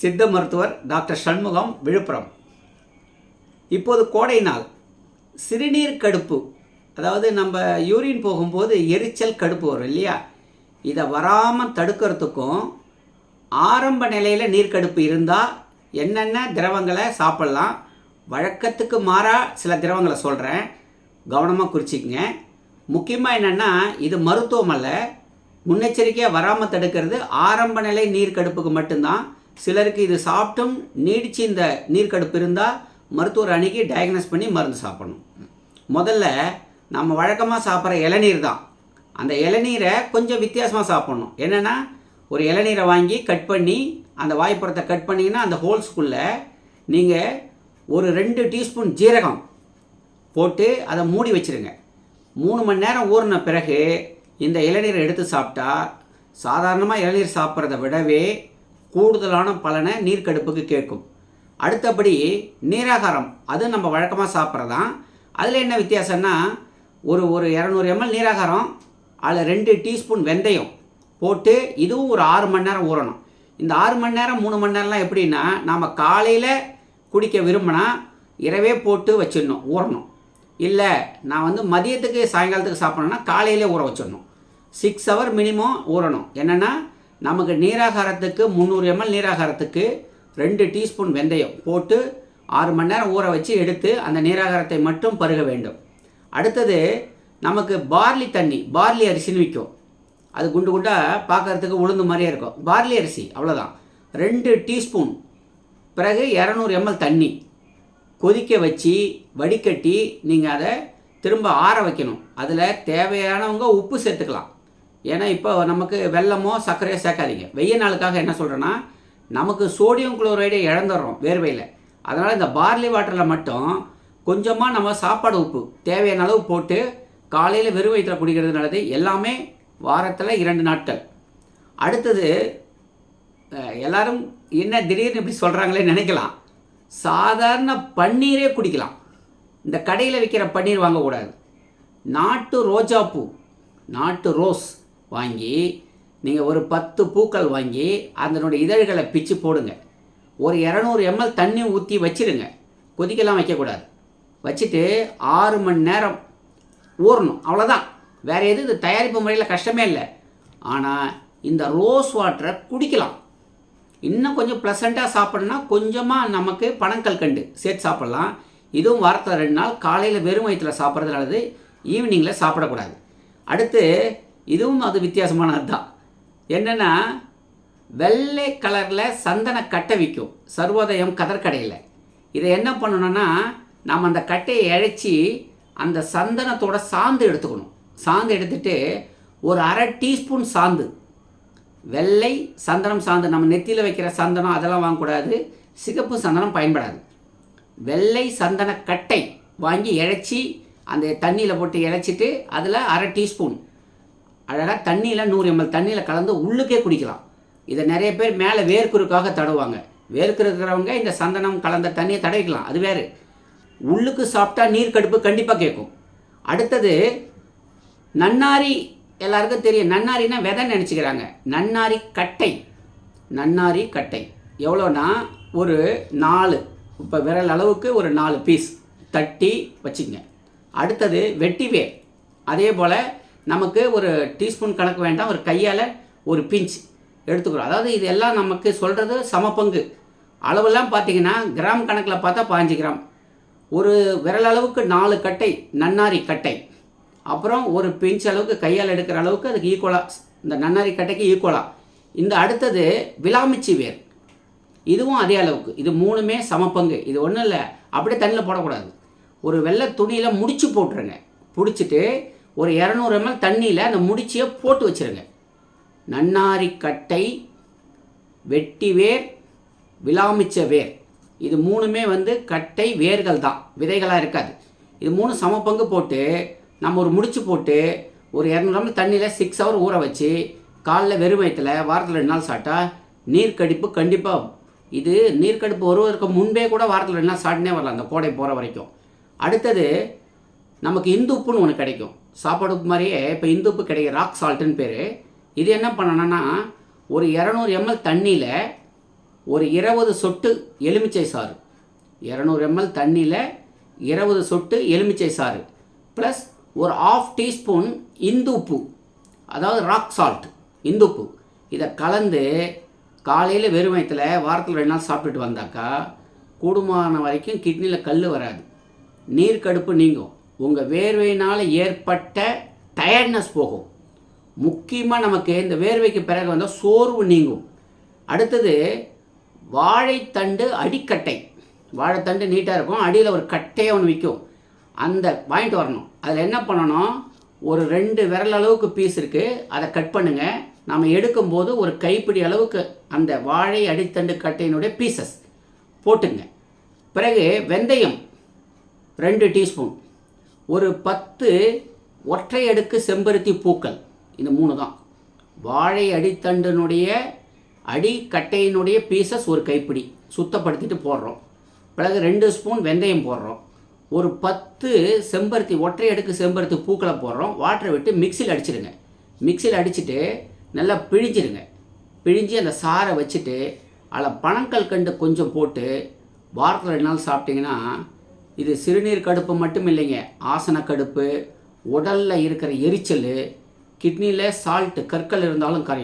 சித்த மருத்துவர் டாக்டர் சண்முகம் விழுப்புரம். இப்போது கோடை நாள் சிறுநீர் கடுப்பு. அதாவது நம்ம யூரின் போகும்போது எரிச்சல் கடுப்பு வரும் இல்லையா? இதை வராமல் தடுக்கிறதுக்கும் ஆரம்ப நிலையில் நீர்க்கடுப்பு இருந்தால் என்னென்ன திரவங்களை சாப்பிட்லாம்? வழக்கத்துக்கு மாறாக சில திரவங்களை சொல்கிறேன் கவனமாக குறிச்சிக்கங்க. முக்கியமாக என்னென்னா இது மருத்துவம் அல்ல முன்னெச்சரிக்கையாக வராமல் தடுக்கிறது ஆரம்ப நிலை நீர்க்கடுப்புக்கு மட்டும்தான். சிலருக்கு இது சாப்பிட்டும் நீடிச்சு இந்த நீர்க்கடுப்பு இருந்தால் மருத்துவர் அணுகி டயக்னோஸ் பண்ணி மருந்து சாப்பிடணும். முதல்ல நம்ம வழக்கமாக சாப்பிட்ற இளநீர் தான். அந்த இளநீரை கொஞ்சம் வித்தியாசமாக சாப்பிட்ணும். என்னென்னா ஒரு இளநீரை வாங்கி கட் பண்ணி அந்த வாய்ப்புறத்தை கட் பண்ணிங்கன்னா அந்த ஹோல்ஸ்குள்ளே நீங்கள் ஒரு ரெண்டு டீஸ்பூன் ஜீரகம் போட்டு அதை மூடி வச்சிருங்க. மூணு மணி நேரம் ஊறின பிறகு இந்த இளநீரை எடுத்து சாப்பிட்டா சாதாரணமாக இளநீர் சாப்பிட்றத விடவே கூடுதலான பலனை நீர்க்கடுப்புக்கு கேட்கும். அடுத்தபடி நீராகாரம் அது நம்ம வழக்கமாக சாப்பிட்றதான். அதில் என்ன வித்தியாசம்னா ஒரு ஒரு இரநூறு எம்எல் நீராகாரம் அதில் ரெண்டு டீஸ்பூன் வெந்தயம் போட்டு இதுவும் ஒரு ஆறு மணி நேரம் ஊறணும். இந்த ஆறு மணி நேரம் மூணு மணி நேரம்லாம் எப்படின்னா நாம் காலையில் குடிக்க விரும்பினா இரவே போட்டு வச்சிடணும் ஊறணும். இல்லை நான் வந்து மதியத்துக்கு சாயங்காலத்துக்கு சாப்பிட்ணுன்னா காலையிலே ஊற வச்சிடணும். சிக்ஸ் ஹவர் மினிமம் ஊறணும். என்னென்னா நமக்கு நீராகாரத்துக்கு முந்நூறு எம்எல் நீராகாரத்துக்கு ரெண்டு டீஸ்பூன் வெந்தயம் போட்டு ஆறு மணி நேரம் ஊற வச்சு எடுத்து அந்த நீராகாரத்தை மட்டும் பருக வேண்டும். அடுத்தது நமக்கு பார்லி தண்ணி பார்லி அரிசின்னு விற்கும் அது குண்டு குண்டாக பார்க்கறதுக்கு உளுந்து மாதிரியே இருக்கும். பார்லி அரிசி அவ்வளோதான் ரெண்டு டீஸ்பூன். பிறகு இரநூறு எம்எல் தண்ணி. கொதிக்க வச்சு வடிகட்டி நீங்கள் அதை திரும்ப ஆற வைக்கணும். அதில் தேவையானவங்க உப்பு சேர்த்துக்கலாம். ஏன்னா இப்போ நமக்கு வெல்லமோ சர்க்கரையோ சேர்க்காதீங்க. வெய்ய நாளுக்காக என்ன சொல்கிறேன்னா நமக்கு சோடியம் குளோரைடை இழந்துடுறோம் வேர்வையில். அதனால் இந்த பார்லி வாட்டரில் மட்டும் கொஞ்சமாக நம்ம சாப்பாடு உப்பு தேவையான அளவு போட்டு காலையில் வெறும் வயிற்றில் குடிக்கிறது நல்லது. எல்லாமே வாரத்தில் இரண்டு நாட்கள். அடுத்தது எல்லாரும் என்ன திடீர்னு இப்படி சொல்கிறாங்களே நினைக்கலாம். சாதாரண பன்னீரே குடிக்கலாம். இந்த கடையில் விற்கிற பன்னீர் வாங்கக்கூடாது. நாட்டு ரோஜாப்பூ நாட்டு ரோஸ் வாங்கி நீங்கள் ஒரு பத்து பூக்கள் வாங்கி அதனுடைய இதழ்களை பிச்சு போடுங்க. ஒரு இரநூறு எம்எல் தண்ணி ஊற்றி வச்சிருங்க. கொதிக்கலாம் வைக்கக்கூடாது. வச்சுட்டு ஆறு மணி நேரம் ஊறணும். அவ்வளோதான் வேறு எதுவும் இது தயாரிப்பு முறையில் கஷ்டமே இல்லை. ஆனால் இந்த ரோஸ் வாட்டரை குடிக்கலாம். இன்னும் கொஞ்சம் ப்ளசண்ட்டாக சாப்பிட்ணுன்னா கொஞ்சமாக நமக்கு பனங்கல்கண்டு சேர்த்து சாப்பிட்லாம். இதுவும் வாரத்தில் ரெண்டு நாள் காலையில் வெறும் வயிற்றில் சாப்பிட்றது நல்லது ஈவினிங்கில் சாப்பிடக்கூடாது. அடுத்து இதுவும் அது வித்தியாசமானது தான் என்னென்னா வெள்ளை கலரில் சந்தன கட்டை விற்கும். சர்வோதயம் கதற்கடையில் இதை என்ன பண்ணணும்னா நாம் அந்த கட்டையை இழைச்சி அந்த சந்தனத்தோட சாந்து எடுத்துக்கணும். சாந்து எடுத்துட்டு ஒரு அரை டீஸ்பூன் சாந்து. வெள்ளை சந்தனம் சாந்து. நம்ம நெத்தியில் வைக்கிற சந்தனம் அதெல்லாம் வாங்கக்கூடாது. சிகப்பு சந்தனம் பயன்படாது. வெள்ளை சந்தன கட்டை வாங்கி இழைச்சி அந்த தண்ணியில் போட்டு இழைச்சிட்டு அதில் அரை டீஸ்பூன் அழகாக தண்ணியில் நூறு எம்எல் தண்ணியில் கலந்து உள்ளுக்கே குடிக்கலாம். இதை நிறைய பேர் மேலே வேர்க்குறுக்காக தடவுவாங்க. வேர்க்கு இருக்கிறவங்க இந்த சந்தனம் கலந்த தண்ணியை தடவிக்கலாம். அது வேறு. உள்ளுக்கு சாப்பிட்டா நீர் கடுப்பு கண்டிப்பாக கேட்கும். அடுத்தது நன்னாரி எல்லாருக்கும் தெரியும். நன்னாரினா விதை நினச்சிக்கிறாங்க. நன்னாரி கட்டை. நன்னாரி கட்டை. எவ்வளோனா ஒரு நாலு. இப்போ விரல் அளவுக்கு ஒரு நாலு பீஸ் தட்டி வச்சுங்க. அடுத்தது வெட்டி அதே போல் நமக்கு ஒரு டீஸ்பூன் கணக்கு வேண்டாம் ஒரு கையால் ஒரு பிஞ்ச் எடுத்துக்கிறோம். அதாவது இது எல்லாம் நமக்கு சொல்கிறது சமப்பங்கு. அளவெல்லாம் பார்த்தீங்கன்னா கிராம் கணக்கில் பார்த்தா பாஞ்சு கிராம். ஒரு விரல் அளவுக்கு நாலு கட்டை நன்னாரி கட்டை. அப்புறம் ஒரு பிஞ்ச் அளவுக்கு கையால் எடுக்கிற அளவுக்கு அதுக்கு ஈக்குவலாக இந்த நன்னாரி கட்டைக்கு ஈக்குவலாக இந்த அடுத்தது விலாமிச்சி வேர். இதுவும் அதே அளவுக்கு. இது மூணுமே சமப்பங்கு. இது ஒன்றும் இல்லை. அப்படியே தண்ணியில் போடக்கூடாது. ஒரு வெள்ளை துணியில் முடிச்சு போட்டுருங்க. பிடிச்சிட்டு ஒரு இரநூறு எம்எல் தண்ணியில் அந்த முடிச்சியை போட்டு வச்சிருங்க. நன்னாரி கட்டை வெட்டி வேர் விலாமிச்ச வேர். இது மூணுமே வந்து கட்டை வேர்கள் தான். விதைகளாக இருக்காது. இது மூணு பங்கு போட்டு நம்ம ஒரு முடிச்சு போட்டு ஒரு இரநூறு எம்எல் தண்ணியில் சிக்ஸ் ஹவர் ஊற வச்சு காலைல வெறும் வயிற்றுல வாரத்தில் ரெண்டு நாள் சாப்பிட்டா நீர்க்கடிப்பு கண்டிப்பாக இது நீர்க்கடுப்பு வருவதற்கு முன்பே கூட வாரத்தில் ரெண்டு நாள் சாட்டினே வரலாம் அந்த கோடை போகிற வரைக்கும். அடுத்தது நமக்கு இந்து உப்புன்னு ஒன்று கிடைக்கும். சாப்பாடு மாதிரியே இப்போ இந்து உப்பு கிடைக்கும் ராக் சால்ட்டுன்னு பேர். இது என்ன பண்ணணும்னா ஒரு இரநூறு எம்எல் தண்ணியில் ஒரு இருபது சொட்டு எலுமிச்சை சாறு. இரநூறு எம்எல் தண்ணியில் இருபது சொட்டு எலுமிச்சை சாறு. ப்ளஸ் ஒரு ஆஃப் டீஸ்பூன் இந்துப்பு. அதாவது ராக் சால்ட் இந்துப்பு. இதை கலந்து காலையில் வெறும் வயித்துல வாரத்தில் ரெண்டு நாள் சாப்பிட்டுட்டு வந்தாக்கா கூடுமான வரைக்கும் கிட்னியில் கல் வராது. நீர் கடுப்பு நீங்கும். உங்கள் வேர்வையினால் ஏற்பட்ட டயர்ட்னஸ் போகும். முக்கியமாக நமக்கு இந்த வேர்வைக்கு பிறகு வந்தால் சோர்வு நீங்கும். அடுத்தது வாழைத்தண்டு அடிக்கட்டை. வாழைத்தண்டு நீட்டாக இருக்கும் அடியில் ஒரு கட்டையை ஒன்று விற்கும் அந்த வாங்கிட்டு வரணும். அதில் என்ன பண்ணணும்? ஒரு ரெண்டு விரல் அளவுக்கு பீஸ் இருக்குது அதை கட் பண்ணுங்கள் நம்ம எடுக்கும்போது ஒரு கைப்பிடி அளவுக்கு அந்த வாழை அடித்தண்டு கட்டையினுடைய பீசஸ் போட்டுங்க. பிறகு வெந்தயம் ரெண்டு டீஸ்பூன் ஒரு பத்து ஒற்றை அடுக்கு செம்பருத்தி பூக்கள். இந்த மூணு தான் வாழை அடித்தண்டினுடைய அடிக்கட்டையினுடைய பீசஸ் ஒரு கைப்பிடி. சுத்தப்படுத்திட்டு போடுறோம். பிறகு ரெண்டு ஸ்பூன் வெந்தயம் போடுறோம். ஒரு பத்து செம்பருத்தி ஒற்றை அடுக்கு செம்பருத்தி பூக்களை போடுறோம். வாட்டரை விட்டு மிக்சியில் அடிச்சிடுங்க மிக்சியில் அடிச்சுட்டு நல்லா பிழிஞ்சிருங்க. பிழிஞ்சு அந்த சாறை வச்சுட்டு அதில் பனங்கல் கண்டு கொஞ்சம் போட்டு வாரத்தில் ரெண்டு நாள் சாப்பிட்டிங்கன்னா இது சிறுநீர் கடுப்பு மட்டும் இல்லைங்க. ஆசன கடுப்பு உடலில் இருக்கிற எரிச்சல் கிட்னியில் சால்ட்டு கற்கள் இருந்தாலும் கரையும்.